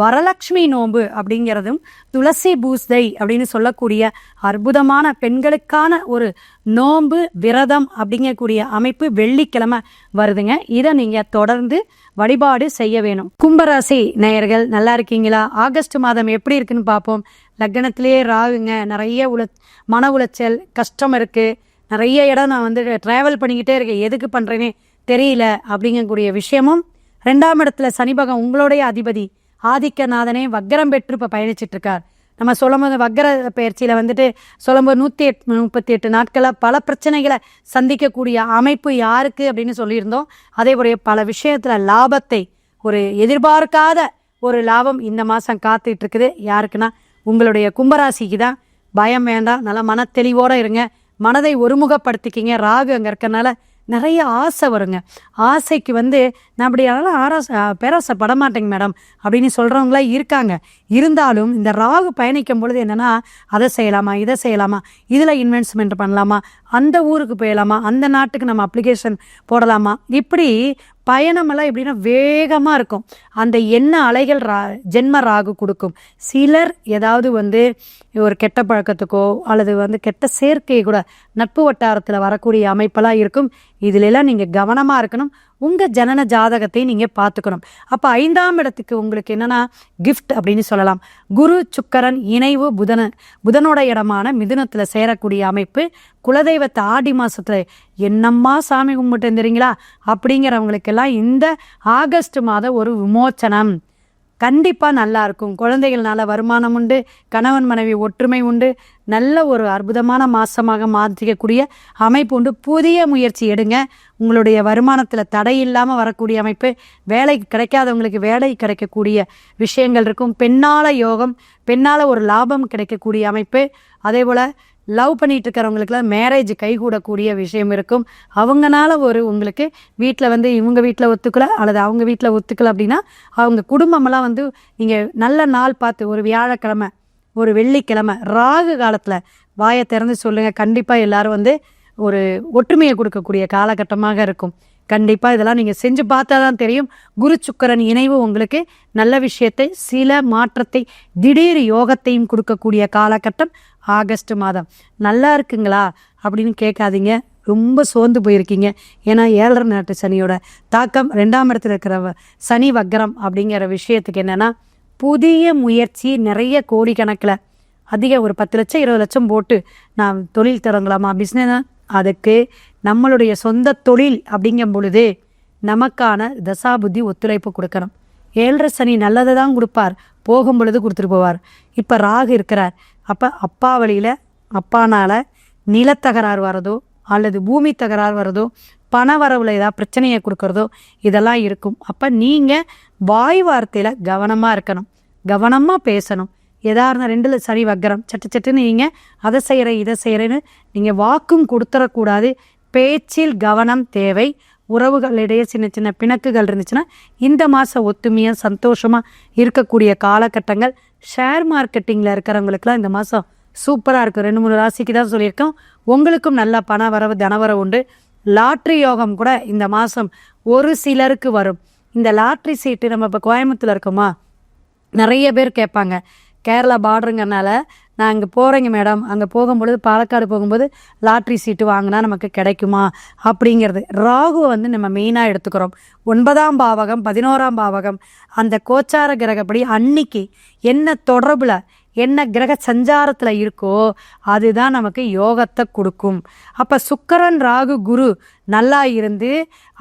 வரலட்சுமி நோன்பு அப்படிங்கிறதும் துளசி பூஸ்தை அப்படின்னு சொல்லக்கூடிய அற்புதமான பெண்களுக்கான ஒரு நோன்பு விரதம் அப்படிங்கக்கூடிய அமைப்பு வெள்ளிக்கிழமை வருதுங்க. இதை நீங்கள் தொடர்ந்து வழிபாடு செய்ய வேணும். கும்பராசி நேயர்கள் நல்லா இருக்கீங்களா? ஆகஸ்ட் மாதம் எப்படி இருக்குன்னு பார்ப்போம். லக்னத்திலேயே ராகுங்க நிறைய உள மன உளைச்சல் கஷ்டம் இருக்குது நிறைய இடம் நான் வந்து ட்ராவல் பண்ணிக்கிட்டே இருக்கேன். எதுக்கு பண்ணுறேனே தெரியல அப்படிங்கக்கூடிய விஷயமும் ரெண்டாம் இடத்துல சனி பகவான் உங்களுடைய அதிபதி ஆதிக்கநாதனே வக்கரம் பெற்று இப்போ பயணிச்சிட்டு இருக்கார் நம்ம சொல்லும்போது வக்கர பயிற்சியில் வந்துட்டு சொல்லும்போது நூற்றி எட் முப்பத்தி எட்டு நாட்களில் பல பிரச்சனைகளை சந்திக்கக்கூடிய அமைப்பு யாருக்கு அப்படின்னு சொல்லியிருந்தோம். அதே போல பல விஷயத்தில் லாபத்தை ஒரு எதிர்பார்க்காத ஒரு லாபம் இந்த மாதம் காத்துட்டு இருக்குது யாருக்குன்னா உங்களுடைய கும்பராசிக்கு தான். பயம் வேண்டாம். நல்லா மன தெளிவோட இருங்க. மனதை ஒருமுகப்படுத்திக்கிங்க. ராகு அங்கே இருக்கிறனால நிறைய ஆசை வருங்க. ஆசைக்கு வந்து நான் அப்படி அதெல்லாம் ஆராச பேராசை படமாட்டேங்க மேடம். அப்படின்னு சொல்கிறவங்களா இருக்காங்க. இருந்தாலும் இந்த ராகு பயணிக்கும் பொழுது என்னென்னா அதை செய்யலாமா இதை செய்யலாமா இதில் இன்வெஸ்ட்மெண்ட் பண்ணலாமா அந்த ஊருக்கு போயலாமா அந்த நாட்டுக்கு நம்ம அப்ளிகேஷன் போடலாமா இப்படி பயணமெல்லாம் எப்படின்னா வேகமாக இருக்கும். அந்த எண்ண அலைகள் ரா ஜென்ம ராகு கொடுக்கும். சிலர் ஏதாவது வந்து ஒரு கெட்ட பழக்கத்துக்கோ அல்லது வந்து கெட்ட சேர்க்கை கூட நட்பு வட்டாரத்தில் வரக்கூடிய அமைப்பெல்லாம் இருக்கும். இதிலெல்லாம் நீங்கள் கவனமாக இருக்கணும். உங்கள் ஜனன ஜாதகத்தை நீங்கள் பார்த்துக்கணும். அப்போ ஐந்தாம் இடத்துக்கு உங்களுக்கு என்னென்னா கிஃப்ட் அப்படின்னு சொல்லலாம். குரு சுக்கரன் இணைவு புதன. புதனோட இடமான மிதுனத்தில் சேரக்கூடிய அமைப்பு குலதெய்வத்தை ஆடி மாதத்தில் என்னம்மா சாமி கும்பிட்டு இருந்துறீங்களா அப்படிங்கிறவங்களுக்கெல்லாம் இந்த ஆகஸ்ட் மாதம் ஒரு விமோச்சனம். கண்டிப்பாக நல்லா இருக்கும். குழந்தைகள்னால வருமானம் உண்டு கணவன் மனைவி ஒற்றுமை உண்டு. நல்ல ஒரு அற்புதமான மாசமாக மாற்றிக்கக்கூடிய அமைப்பு உண்டு. புதிய முயற்சி எடுங்க. உங்களுடைய வருமானத்தில் தடை இல்லாமல் வரக்கூடிய அமைப்பு வேலை கிடைக்காதவங்களுக்கு வேலை கிடைக்கக்கூடிய விஷயங்கள் இருக்கும். பெண்ணால யோகம் பெண்ணால் ஒரு லாபம் கிடைக்கக்கூடிய அமைப்பு. அதே போல் லவ் பண்ணிட்டு இருக்கிறவங்களுக்குலாம் மேரேஜ் கைகூடக்கூடிய விஷயம் இருக்கும். அவங்கனால ஒரு உங்களுக்கு வீட்டில் வந்து இவங்க வீட்டில் ஒத்துக்கல அல்லது அவங்க வீட்டில் ஒத்துக்கல அப்படின்னா அவங்க குடும்பமெல்லாம் வந்து நீங்கள் நல்ல நாள் பார்த்து ஒரு வியாழக்கிழமை ஒரு வெள்ளிக்கிழமை ராகு காலத்தில் வாயை திறந்து சொல்லுங்கள் கண்டிப்பாக எல்லாரும் வந்து ஒரு ஒற்றுமையை கொடுக்கக்கூடிய காலகட்டமாக இருக்கும். கண்டிப்பாக இதெல்லாம் நீங்கள் செஞ்சு பார்த்தா தான் தெரியும். குரு சுக்கரன் இணைவு உங்களுக்கு நல்ல விஷயத்தை சில மாற்றத்தை திடீர் யோகத்தையும் கொடுக்கக்கூடிய காலகட்டம் ஆகஸ்ட் மாதம். நல்லா இருக்குங்களா? அப்படின்னு கேட்காதீங்க. ரொம்ப சோர்ந்து போயிருக்கீங்க. ஏன்னா ஏழரை நாட்டு சனியோட தாக்கம் ரெண்டாம் இடத்துல இருக்கிற வ- சனி வக்ரம் அப்படிங்கிற விஷயத்துக்கு என்னென்னா புதிய முயற்சி நிறைய கோடிக்கணக்கில் அதிக ஒரு பத்து லட்சம் இருபது லட்சம் போட்டு நான் தொழில் தொடங்கலாமா? பிஸ்னஸ் அதுக்கு நம்மளுடைய சொந்த தொழில் அப்படிங்கும் பொழுது நமக்கான தசாபுத்தி ஒத்துழைப்பு கொடுக்கணும். ஏழரை சனி நல்லதை தான் கொடுப்பார். போகும் பொழுது கொடுத்துட்டு போவார். இப்போ ராகு இருக்கிறார். அப்போ அப்பா வழியில் அப்பானால் நிலத்தகராறு வரதோ அல்லது பூமி தகராறு வரதோ பண வரவுல ஏதாவது பிரச்சனையை கொடுக்கறதோ இதெல்லாம் இருக்கும். அப்போ நீங்கள் வாய் வார்த்தையில் கவனமாக இருக்கணும். கவனமாக பேசணும். எதா இருந்தால் ரெண்டில் சரி வக்கரம் சட்டு சட்டுன்னு நீங்கள் அதை செய்கிறேன் இதை செய்கிறேன்னு நீங்கள் வாக்கும் கொடுத்துடக்கூடாது பேச்சில் கவனம் தேவை உறவுகளிடையே சின்ன சின்ன பிணக்குகள் இருந்துச்சுன்னா இந்த மாதம் ஒத்துமையாக சந்தோஷமாக இருக்கக்கூடிய காலகட்டங்கள் ஷேர் மார்க்கெட்டிங்கில் இருக்கிறவங்களுக்குலாம் இந்த மாதம் சூப்பராக இருக்கும். ரெண்டு மூணு ராசிக்கு தான் சொல்லியிருக்கோம். உங்களுக்கும் நல்ல பண வரவு தனவரவு உண்டு. லாட்ரி யோகம் கூட இந்த மாதம் ஒரு சிலருக்கு வரும். இந்த லாட்ரி சீட்டு நம்ம இப்போ கோயம்புத்தூர் இருக்கோமா? நிறைய பேர் கேட்பாங்க. கேரளா பார்டருங்கனால நான் அங்கே போகிறேங்க மேடம். அங்கே போகும்பொழுது பாலக்காடு போகும்போது லாட்ரி சீட்டு வாங்கினா நமக்கு கிடைக்குமா? அப்படிங்கிறது. ராகுவை வந்து நம்ம மெயினாக எடுத்துக்கிறோம். ஒன்பதாம் பாவகம் பதினோராம் பாவகம் அந்த கோச்சார கிரகப்படி அன்னைக்கு என்ன தொடர்பில் என்ன கிரக சஞ்சாரத்தில் இருக்கோ அதுதான் நமக்கு யோகத்தை கொடுக்கும். அப்போ சுக்கரன் ராகு குரு நல்லா இருந்து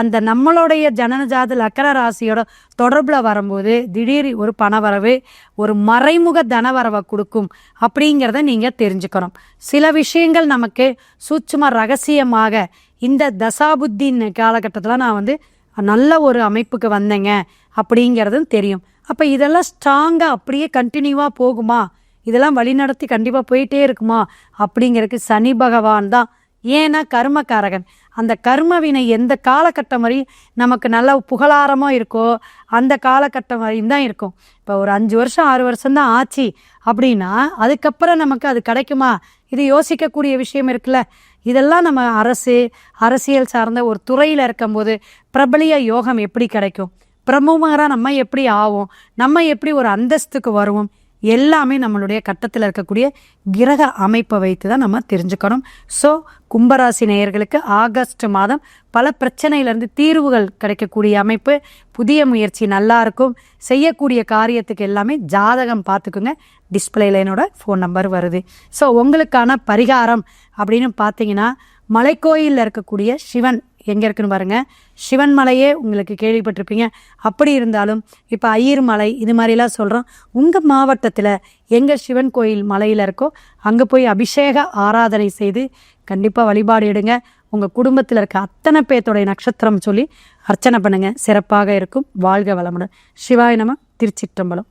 அந்த நம்மளுடைய ஜனனஜாத லக்கர ராசியோட தொடர்பில் வரும்போது திடீர் ஒரு பணவரவு ஒரு மறைமுக தனவரவை கொடுக்கும் அப்படிங்கிறத நீங்கள் தெரிஞ்சுக்கணும். சில விஷயங்கள் நமக்கு சூட்சும ரகசியமாக இந்த தசாபுத்தி காலகட்டத்தில் நான் வந்து நல்ல ஒரு அமைப்புக்கு வந்தேங்க அப்படிங்கிறதும் தெரியும். அப்போ இதெல்லாம் ஸ்ட்ராங்காக அப்படியே கண்டினியூவாக போகுமா? இதெல்லாம் வழிநடத்தி கண்டிப்பாக போயிட்டே இருக்குமா? அப்படிங்கிறதுக்கு சனி பகவான் தான். ஏன்னா கர்மக்காரகன். அந்த கர்மவினை எந்த காலகட்டம் வரையும் நமக்கு நல்ல புகழாரமாக இருக்கோ அந்த காலகட்டம் வரையும் தான் இருக்கும். இப்போ ஒரு அஞ்சு வருஷம் ஆறு வருஷம் தான் ஆச்சு அப்படின்னா அதுக்கப்புறம் நமக்கு அது கிடைக்குமா? இது யோசிக்கக்கூடிய விஷயம் இருக்குல்ல. இதெல்லாம் நம்ம அரசு அரசியல் சார்ந்த ஒரு துறையில் இருக்கும்போது பிரபலிய யோகம் எப்படி கிடைக்கும்? பிரமுகராக நம்ம எப்படி ஆவோம்? நம்ம எப்படி ஒரு அந்தஸ்துக்கு வருவோம்? எல்லாமே நம்மளுடைய கட்டத்தில் இருக்கக்கூடிய கிரக அமைப்பை வைத்து தான் நம்ம தெரிஞ்சுக்கணும். ஸோ கும்பராசி நேயர்களுக்கு ஆகஸ்ட் மாதம் பல பிரச்சனையிலேருந்து தீர்வுகள் கிடைக்கக்கூடிய அமைப்பு. புதிய முயற்சி நல்லா இருக்கும். செய்யக்கூடிய காரியத்துக்கு எல்லாமே ஜாதகம் பார்த்துக்குங்க. டிஸ்பிளேல என்னோட ஃபோன் நம்பர் வருது. ஸோ உங்களுக்கான பரிகாரம் அப்படின்னு பார்த்தீங்கன்னா மலைக்கோயிலில் இருக்கக்கூடிய சிவன் எங்கே இருக்குன்னு பாருங்கள் சிவன் மலையே உங்களுக்கு கேள்விப்பட்டிருப்பீங்க. அப்படி இருந்தாலும் இப்போ ஐயர் மலை இது மாதிரிலாம் சொல்கிறோம் உங்கள் மாவட்டத்தில் எங்கே சிவன் கோயில் மலையில் இருக்கோ அங்கே போய் அபிஷேக ஆராதனை செய்து கண்டிப்பாக வழிபாடு எடுங்க. உங்கள் குடும்பத்தில் இருக்க அத்தனை பேர்த்தோடைய நட்சத்திரம் சொல்லி அர்ச்சனை பண்ணுங்கள் சிறப்பாக இருக்கும். வாழ்க வளமுடன். சிவாய நம திருச்சிற்றம்பலம்.